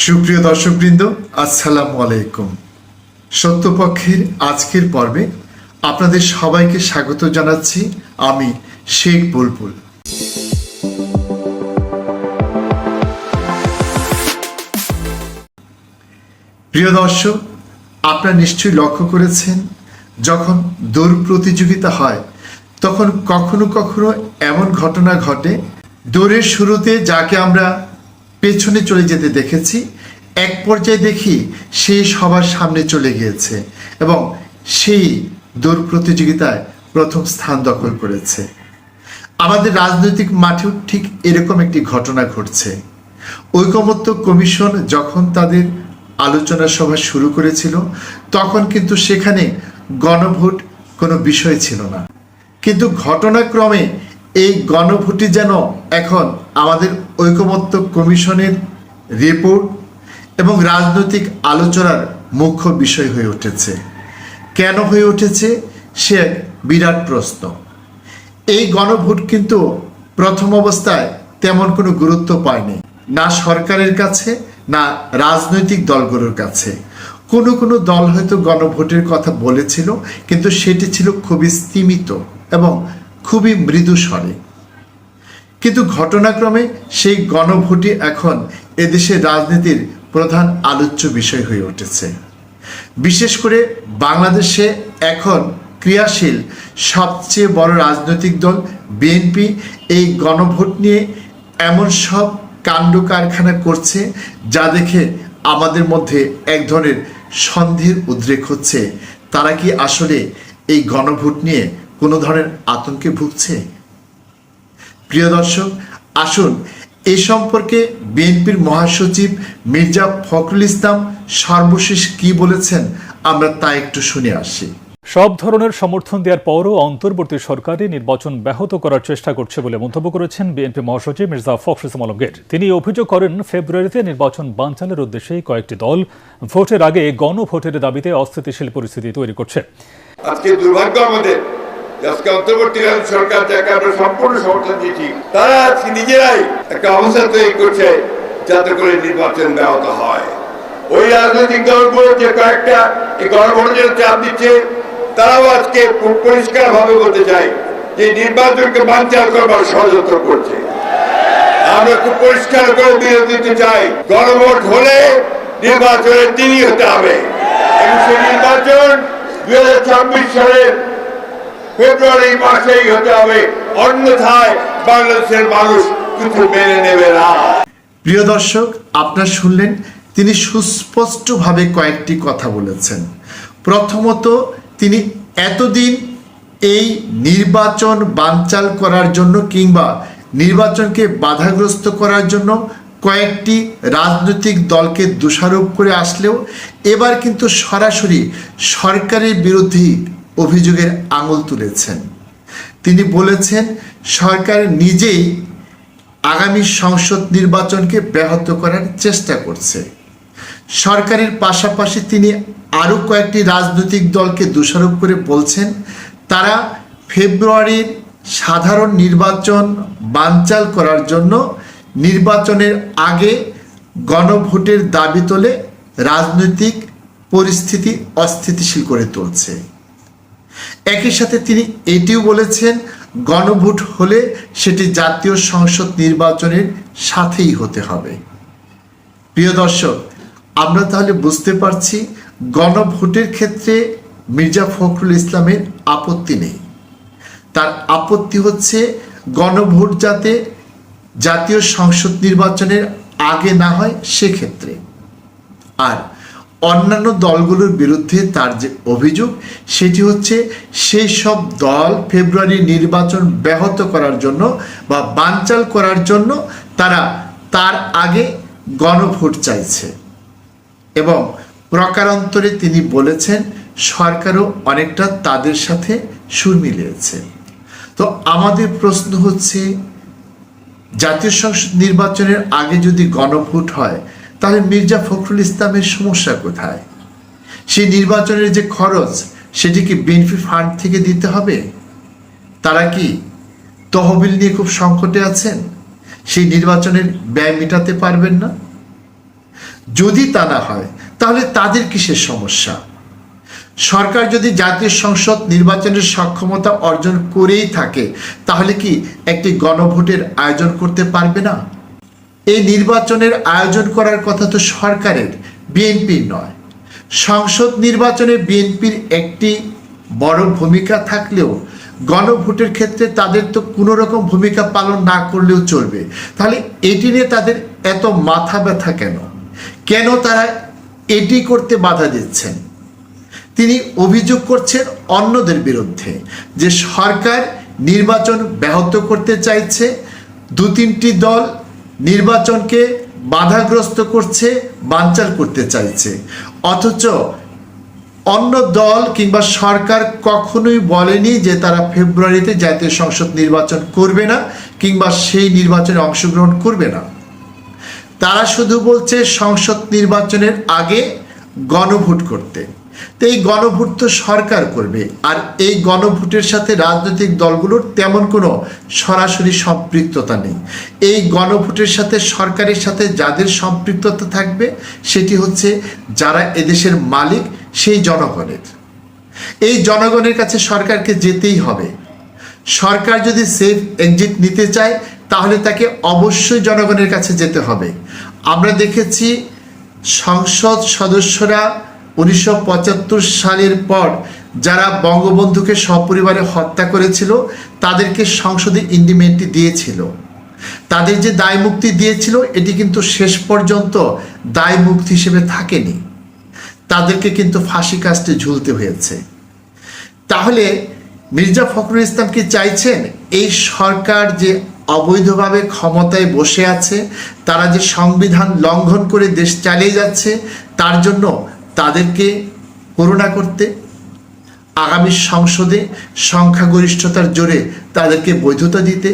সুপ্রিয় দর্শকবৃন্দ, আসসালামু আলাইকুম। সত্যপক্ষের আজকের পর্বে আপনাদের সবাইকে স্বাগত জানাচ্ছি আমি শেখ বুলবুল। প্রিয় দর্শক, আপনারা নিশ্চয়ই লক্ষ্য করেছেন, যখন দৌড় প্রতিযোগিতা হয়, তখন কখনো কখনো এমন ঘটনা ঘটে, দৌড়ের শুরুতে যাকে আমরা পেছনে চলে যেতে দেখেছি। এক পর্যায়ে দেখি সে সবার সামনে চলে গিয়েছে এবং সেই দৌড় প্রতিযোগিতায় প্রথম স্থান দখল করেছে। আমাদের রাজনৈতিক মাঠেও ঠিক এরকম একটি ঘটনা ঘটছে। ঐকমত্য কমিশন যখন তাদের আলোচনা সভা শুরু করেছিল, তখন কিন্তু সেখানে গণভোট কোনো বিষয় ছিল না। কিন্তু ঘটনাক্রমে এই গণভোটই যেন এখন আমাদের ঐকমত্য কমিশনের রিপোর্ট এবং রাজনৈতিক আলোচনার মুখ্য বিষয় হয়ে উঠেছে। কেন হয়ে উঠেছে? সে বিরাট প্রশ্ন। এই গণভোট কিন্তু প্রথম অবস্থায় তেমন কোনো গুরুত্ব পায়নি, না সরকারের কাছে, না রাজনৈতিক দলগুলোর কাছে। কোনো কোনো দল হয়তো গণভোটের কথা বলেছিল, কিন্তু সেটি ছিল খুবই স্তীমিত এবং খুবই মৃদু স্বরে। কিন্তু ঘটনাক্রমে সেই গণভোটই এখন এদেশের রাজনীতির প্রধান আলোচ্য বিষয় হয়ে উঠেছে। বিশেষ করে বাংলাদেশে এখন ক্রিয়াশীল সবচেয়ে বড় রাজনৈতিক দল বিএনপি এই গণভোট নিয়ে এমন সব কাণ্ড কারখানা করছে যা দেখে আমাদের মধ্যে এক ধরনের সন্দেহের উদ্রেক হচ্ছে। তারা কি আসলে এই গণভোট নিয়ে কোনো ধরনের আতঙ্কে ভুগছে? প্রিয় দর্শক আসুন এ সম্পর্কে বিএনপির মহাসচিব মির্জা ফখরুল ইসলাম সর্বশেষ কি বলেছেন আমরা তা একটু শুনে আসি। সব ধরনের সমর্থন দেওয়ার পরও অন্তর্বর্তী সরকারই নির্বাচন ব্যাহত করার চেষ্টা করছে বলে মন্তব্য করেছেন বিএনপি মহাসচিব মির্জা ফখরুল ইসলাম আলমগীর। তিনি অভিযোগ করেন ফেব্রুয়ারিতে নির্বাচন বানচালের উদ্দেশ্যে কয়েকটি দল ভোটের আগে গণভোটের দাবিতে অস্থিতিশীল পরিস্থিতি তৈরি করছে। আজকে দুর্ভাগ্য আমাদের। আমরা সম্পূর্ণ দিয়েছি। আজকে নিজেরাই একটা তৈরি করছে যাতে করে নির্বাচন হয়। ওই যে চাপ দিচ্ছে আজকে পরিষ্কার ভাবে বলতে চাই যে নির্বাচনকে বানচাল করবার ষড়যন্ত্র করছে। আমরা খুব পরিষ্কার করে বিরোধ দিতে চাই, গণভোট হলে নির্বাচনের তিনি হতে হবে। সেই নির্বাচন দুই হাজার ছাব্বিশ সালের ফেব্রুয়ারি মাসেই হতে হবে। অন্যথায় বাংলাদেশের মানুষ কিছু মেনে নেবে না। প্রিয় দর্শক, আপনার শুনলেন, তিনি সুস্পষ্টভাবে কয়েকটি কথা বলেছেন। প্রথমত, তিনি এতদিন এই নির্বাচন বানচাল করার জন্য কিংবা নির্বাচনকে বাধাগ্রস্ত করার জন্য কয়েকটি রাজনৈতিক দলকে দোষারোপ করে আসলেও এবার কিন্তু সরাসরি সরকারের বিরুদ্ধেই অভিযোগের আঙুল তুলেছেন। তিনি বলেছেন, সরকার নিজেই আগামী সংসদ নির্বাচনকে ব্যাহত করার চেষ্টা করছে। সরকারের পাশাপাশি তিনি আরও কয়েকটি রাজনৈতিক দলকে দোষারোপ করে বলছেন, তারা ফেব্রুয়ারির সাধারণ নির্বাচন বানচাল করার জন্য নির্বাচনের আগে গণভোটের দাবি তোলে রাজনৈতিক পরিস্থিতি অস্থিতিশীল করে তুলছে। একই সাথে তিনি এটিও বলেছেন, গণভোট হলে সেটি জাতীয় সংসদ নির্বাচনের সাথেই হতে হবে। প্রিয় দর্শক, আমরা তাহলে বুঝতে পারছি গণভোটের ক্ষেত্রে মির্জা ফখরুল ইসলামের আপত্তি নেই। তার আপত্তি হচ্ছে গণভোট যাতে জাতীয় সংসদ নির্বাচনের আগে না হয় সেক্ষেত্রে। আর অন্যান্য দলগুলোর বিরুদ্ধে তার যে অভিযোগ, সেটি হচ্ছে সেই সব দল ফেব্রুয়ারি নির্বাচন ব্যাহত করার জন্য বা বানচাল করার জন্য তারা তার আগে গণভোট চাইছে। এবং প্রকারান্তরে তিনি বলেছেন, সরকারও অনেকটা তাদের সাথে সুর মিলিয়েছে। তো আমাদের প্রশ্ন হচ্ছে, জাতীয় সংসদ নির্বাচনের আগে যদি গণভোট হয় তাহলে মির্জা ফখরুল ইসলামের সমস্যা কোথায়? সেই নির্বাচনের যে খরচ, সেটি কি বিএনপি ফান্ড থেকে দিতে হবে? তারা কি তহবিল নিয়ে খুব সংকটে আছেন? সেই নির্বাচনের ব্যয় মেটাতে পারবেন না? যদি তা না হয়, তাহলে তাদের কিসের সমস্যা? সরকার যদি জাতীয় সংসদ নির্বাচনের সক্ষমতা অর্জন করেই থাকে, তাহলে কি একটি গণভোটের আয়োজন করতে পারবে না? এই নির্বাচনের আয়োজন করার কথা তো সরকারের, বিএনপির নয়। সংসদ নির্বাচনে বিএনপির একটি বড় ভূমিকা থাকলেও গণভোটের ক্ষেত্রে তাদের তো কোনো রকম ভূমিকা পালন না করলেও চলবে। তাহলে এটি নিয়ে তাদের এত মাথা ব্যথা কেন? কেন তারা এটি করতে বাধা দিচ্ছেন? তিনি অভিযোগ করছেন অন্যদের বিরুদ্ধে যে সরকার নির্বাচন ব্যাহত করতে চাইছে। দু তিনটি দল নির্বাচনকে বাধাগ্রস্ত করছে, বানচাল করতে চাইছে। অথচ অন্য দল কিংবা সরকার কখনোই বলেনি যে তারা ফেব্রুয়ারিতে জাতীয় সংসদ নির্বাচন করবে না কিংবা সেই নির্বাচনে অংশগ্রহণ করবে না। তারা শুধু বলছে সংসদ নির্বাচনের আগে গণভোট করতে। তো এই গণভোট তো সরকার করবে। আর এই গণভোটের সাথে রাজনৈতিক দলগুলোর তেমন কোনো সরাসরি সম্পৃক্ততা নেই। এই গণভোটের সাথে সরকারের সাথে যাদের সম্পৃক্ততা থাকবে, সেটি হচ্ছে যারা এদেশের মালিক, সেই জনগণের। এই জনগণের কাছে সরকারকে যেতেই হবে। সরকার যদি সেফ এক্সিট নিতে চায়, তাহলে তাকে অবশ্যই জনগণের কাছে যেতে হবে। আমরা দেখেছি সংসদ সদস্যরা উনিশশো পঁচাত্তর সালের পর যারা বঙ্গবন্ধুকে সপরিবারে হত্যা করেছিল, তাদেরকে সংসদে ইন্ডিমেন্টটি দিয়েছিল। তাদের যে দায় মুক্তি দিয়েছিল, এটি কিন্তু শেষ পর্যন্ত দায় মুক্তি হিসেবে থাকেনি। তাদেরকে কিন্তু ফাঁসি কাস্টে ঝুলতে হয়েছে। তাহলে মির্জা ফখরুল ইসলাম কি চাইছেন? এই সরকার যে অবৈধভাবে ক্ষমতায় বসে আছে, তারা যে সংবিধান লঙ্ঘন করে দেশ চালিয়ে যাচ্ছে, তার জন্য তাদেরকে করুণা করতে, আগামী সংসদে সংখ্যাগরিষ্ঠতার জোরে তাদেরকে বৈধতা দিতে।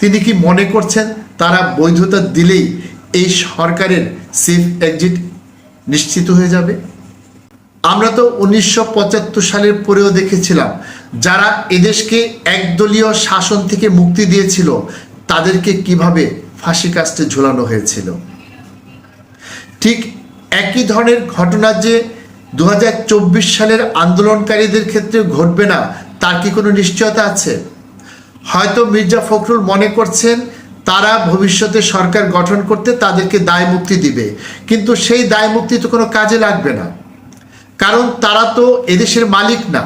তিনি কি মনে করছেন তারা বৈধতা দিলেই এই সরকারের সেফ এক্সিট নিশ্চিত হয়ে যাবে? আমরা তো উনিশশো পঁচাত্তর সালের পরেও দেখেছিলাম, যারা এদেশকে একদলীয় শাসন থেকে মুক্তি দিয়েছিল, তাদেরকে কীভাবে ফাঁসি কাস্টে ঝোলানো হয়েছিল? ঠিক একই ধরনের ঘটনা যে দু হাজার চব্বিশ সালের আন্দোলনকারীদের ক্ষেত্রে ঘটবে না, তার কি কোনো নিশ্চয়তা আছে? হয়তো মির্জা ফখরুল মনে করছেন তারা ভবিষ্যতে সরকার গঠন করতে তাদেরকে দায় মুক্তি দিবে, কিন্তু সেই দায় মুক্তি তো কোনো কাজে লাগবে না। কারণ তারা তো এদেশের মালিক না।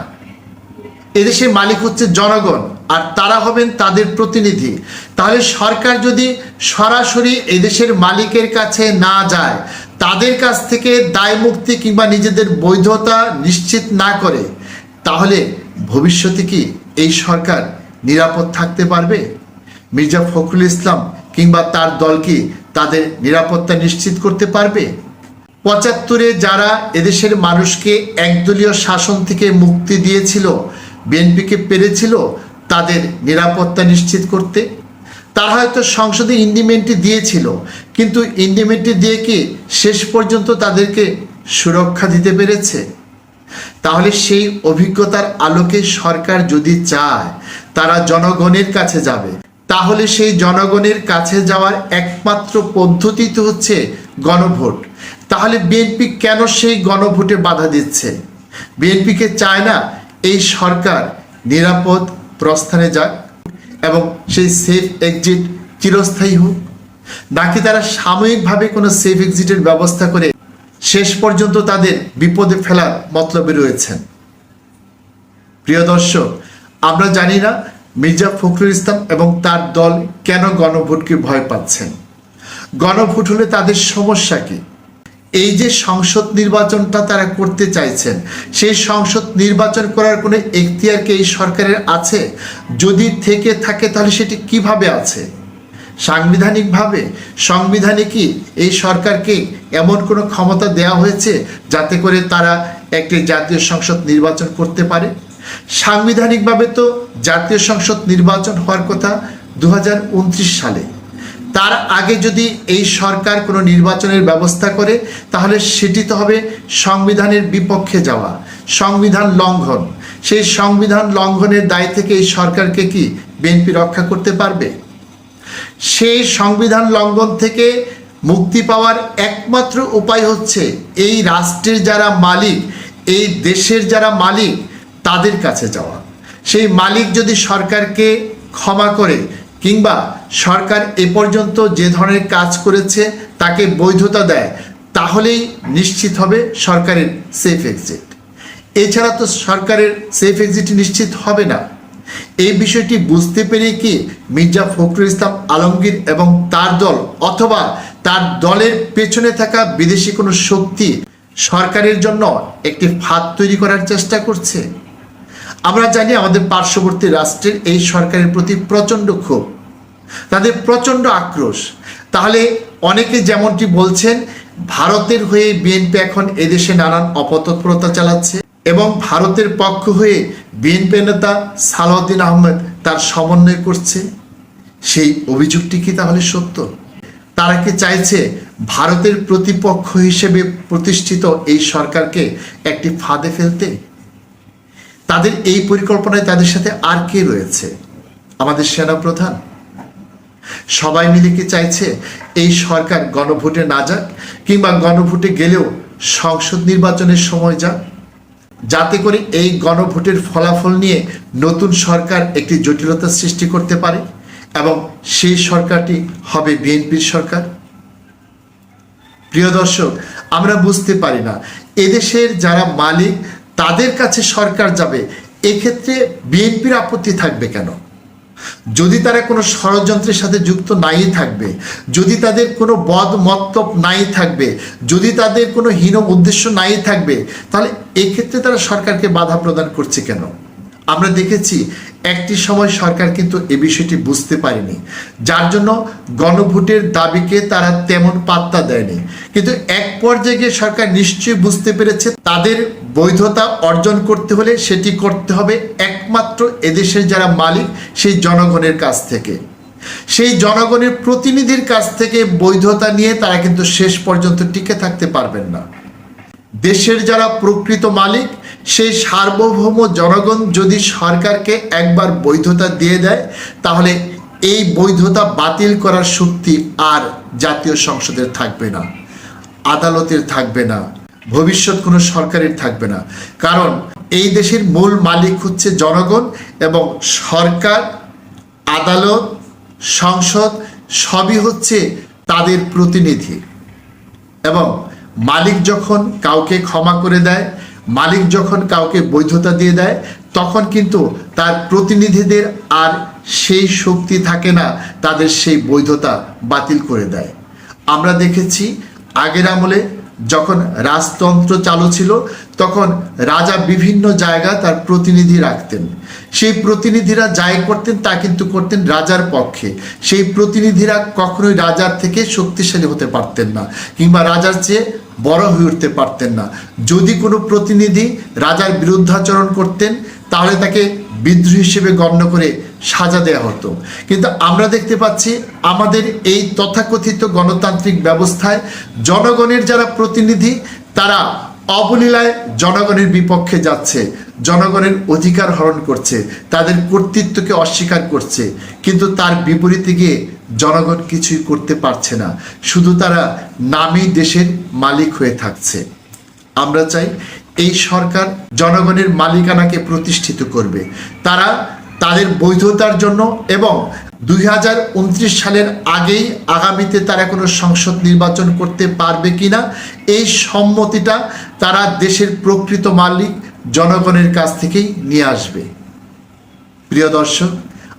এদেশের মালিক হচ্ছে জনগণ, আর তারা হবেন তাদের প্রতিনিধি। তাহলে সরকার যদি সরাসরি এদেশের মালিকের কাছে না যায় তাদের কাছ থেকে দায় মুক্তি কিংবা নিজেদের বৈধতা নিশ্চিত না করে, তাহলে ভবিষ্যতে কি এই সরকার নিরাপদ থাকতে পারবে? মির্জা ফখরুল ইসলাম কিংবা তার দল কি তাদের নিরাপত্তা নিশ্চিত করতে পারবে? পঁচাত্তরে যারা এদেশের মানুষকে একদলীয় শাসন থেকে মুক্তি দিয়েছিল, বিএনপিকে পেরেছিল, তাদের নিরাপত্তা নিশ্চিত করতে তারা হয়তো সংসদে ইন্ডিমেন্টটি দিয়েছিল, কিন্তু ইন্ডিমেন্টটি দিয়ে কি শেষ পর্যন্ত তাদেরকে সুরক্ষা দিতে পেরেছে? তাহলে সেই অভিজ্ঞতার আলোকে সরকার যদি চায়, তারা জনগণের কাছে যাবে। তাহলে সেই জনগণের কাছে যাওয়ার একমাত্র পদ্ধতি তো হচ্ছে গণভোট। তাহলে বিএনপি কেন সেই গণভোটে বাধা দিচ্ছে? বিএনপিকে চায় না এই সরকার নিরাপদ প্রস্থানে যাক। এবং সেই সেফ এক্সিট চিরস্থায়ী হোক। নাকি তারা সাময়িকভাবে কোনো সেফ এক্সিটের ব্যবস্থা করে শেষ পর্যন্ত তাদের বিপদে ফেলার মতলবে রয়েছেন? প্রিয় দর্শক, আমরা জানি না মির্জা ফখরুল ইসলাম এবং তার দল কেন গণভোটকে ভয় পাচ্ছেন। গণভোট হলে তাদের সমস্যা কি? এই যে সংসদ নির্বাচনটা তারা করতে চাইছেন, সেই সংসদ নির্বাচন করার কোনো এখতিয়ার কি এই সরকারের আছে? যদি থেকে থাকে তাহলে সেটি কীভাবে আছে? সাংবিধানিকভাবে, সংবিধানে কি এই সরকারকে এমন কোনো ক্ষমতা দেওয়া হয়েছে যাতে করে তারা একটি জাতীয় সংসদ নির্বাচন করতে পারে? সাংবিধানিকভাবে তো জাতীয় সংসদ নির্বাচন হওয়ার কথা দু হাজার উনত্রিশ সালে। তার আগে যদি এই সরকার কোনো নির্বাচনের ব্যবস্থা করে, তাহলে সেটি তো হবে সংবিধানের বিপক্ষে যাওয়া, সংবিধান লঙ্ঘন। সেই সংবিধান লঙ্ঘনের দায় থেকে এই সরকারকে কি বিএনপি রক্ষা করতে পারবে? সেই সংবিধান লঙ্ঘন থেকে মুক্তি পাওয়ার একমাত্র উপায় হচ্ছে এই রাষ্ট্রের যারা মালিক, এই দেশের যারা মালিক, তাদের কাছে যাওয়া। সেই মালিক যদি সরকারকে ক্ষমা করে কিংবা সরকার এ পর্যন্ত যে ধরনের কাজ করেছে, তাকে বৈধতা দেয়, তাহলেই নিশ্চিত হবে সরকারের সেফ এক্সিট এছাড়া তো সরকারের সেফ এক্সিট নিশ্চিত হবে না। এই বিষয়টি বুঝতে পেরে কি মির্জা ফখরুল ইসলাম আলমগীর এবং তার দল অথবা তার দলের পেছনে থাকা বিদেশি কোনো শক্তি সরকারের জন্য একটি ফাঁদ তৈরি করার চেষ্টা করছে? আমরা জানি আমাদের পার্শ্ববর্তী রাষ্ট্রের এই সরকারের প্রতি প্রচণ্ড ক্ষোভ। তাদের প্রচণ্ড আক্রোশ। তাহলে অনেকে যেমনটি বলছেন, ভারতের হয়ে বিএনপি এখন এদেশে নানান অপতৎপরতা চালাচ্ছে এবং ভারতের পক্ষ হয়ে বিএনপি নেতা সালাউদ্দিন আহমেদ তার সমন্বয় করছে। সেই অভিযোগটি কি তাহলে সত্য? তারা কি চাইছে ভারতের প্রতিপক্ষ হিসেবে প্রতিষ্ঠিত এই সরকারকে একটি ফাঁদে ফেলতে? তাদের এই পরিকল্পনায় তাদের সাথে আর কে রয়েছে? আমাদের সেনাপ্রধান সবাই মিলে কি চাইছে এই সরকার গণভোটে না যাক কিংবা গণভোটে গেলেও সংসদ নির্বাচনের সময় যাক? যাতে করে এই গণভোটের ফলাফল নিয়ে নতুন সরকার একটি জটিলতা সৃষ্টি করতে পারে এবং সেই সরকারটি হবে বিএনপির সরকার? প্রিয় দর্শক, আমরা বুঝতে পারি না। এদেশের যারা মালিক, তাদের কাছে সরকার যাবে, এক্ষেত্রে বিএনপির আপত্তি থাকবে কেন? যদি তারা কোনো ষড়যন্ত্রের সাথে যুক্ত নাই থাকবে, যদি তাদের কোনো বদ মত্তব নাই থাকবে, যদি তাদের কোনো হীন উদ্দেশ্য নাই থাকবে, তাহলে এক্ষেত্রে তারা সরকারকে বাধা প্রদান করছে কেন? আমরা দেখেছি একটি সময় সরকার কিন্তু এ বিষয়টি বুঝতে পারেনি। যার জন্য গণভোটের দাবিকে তারা তেমন পাত্তা দেয়নি। কিন্তু এক পর্যায়ে গিয়ে সরকার নিশ্চয়ই বুঝতে পেরেছে তাদের বৈধতা অর্জন করতে হলে সেটি করতে হবে একমাত্র এদেশের যারা মালিক সেই জনগণের কাছ থেকে। সেই জনগণের প্রতিনিধির কাছ থেকে বৈধতা নিয়ে তারা কিন্তু শেষ পর্যন্ত টিকে থাকতে পারবেন না। দেশের যারা প্রকৃত মালিক সেই সার্বভৌম জনগণ যদি সরকারকে একবার বৈধতা দিয়ে দেয়, তাহলে এই বৈধতা বাতিল করার শক্তি আর জাতীয় সংসদের থাকবে না, আদালতের থাকবে না, ভবিষ্যৎ কোনো সরকারের থাকবে না। কারণ এই দেশের মূল মালিক হচ্ছে জনগণ এবং সরকার, আদালত, সংসদ, সবই হচ্ছে তাদের প্রতিনিধি। এবং মালিক যখন কাউকে ক্ষমা করে দেয় মালিক যখন কাউকে বৈধতা দিয়ে দেয়, তখন কিন্তু তার প্রতিনিধিদের আর সেই শক্তি থাকে না, তাদের সেই বৈধতা বাতিল করে দেয়। আমরা দেখেছি আগের আমলে যখন রাজতন্ত্র চালু ছিল, তখন রাজা বিভিন্ন জায়গা তার প্রতিনিধি রাখতেন। সেই প্রতিনিধিরা যাই করতেন, তা কিন্তু করতেন রাজার পক্ষে। সেই প্রতিনিধিরা কখনোই রাজার থেকে শক্তিশালী হতে পারতেন না, কিংবা রাজার চেয়ে বড় হয়ে উঠতে পারতেন না। যদি কোনো প্রতিনিধি রাজার বিরুদ্ধাচরণ করতেন, তাহলে তাকে বিদ্রোহী হিসেবে গণ্য করে সাজা দেওয়া হতো। কিন্তু আমরা দেখতে পাচ্ছি আমাদের এই তথাকথিত গণতান্ত্রিক ব্যবস্থায় জনগণের যারা প্রতিনিধি, তারা অবলীলায় জনগণের বিপক্ষে যাচ্ছে, জনগণের অধিকার হরণ করছে, তাদের কর্তৃত্বকে অস্বীকার করছে। কিন্তু তার বিপরীতে গিয়ে জনগণ কিছুই করতে পারছে না। শুধু তারা নামই দেশের মালিক হয়ে থাকছে। আমরা চাই এই সরকার জনগণের মালিকানাকে প্রতিষ্ঠিত করবে। তারা তাদের বৈধতার জন্য এবং দুই হাজার উনত্রিশ সালের আগেই আগামীতে তারা কোনো সংসদ নির্বাচন করতে পারবে কিনা, এই সম্মতিটা তারা দেশের প্রকৃত মালিক জনগণের কাছ থেকেই নিয়ে আসবে। প্রিয় দর্শক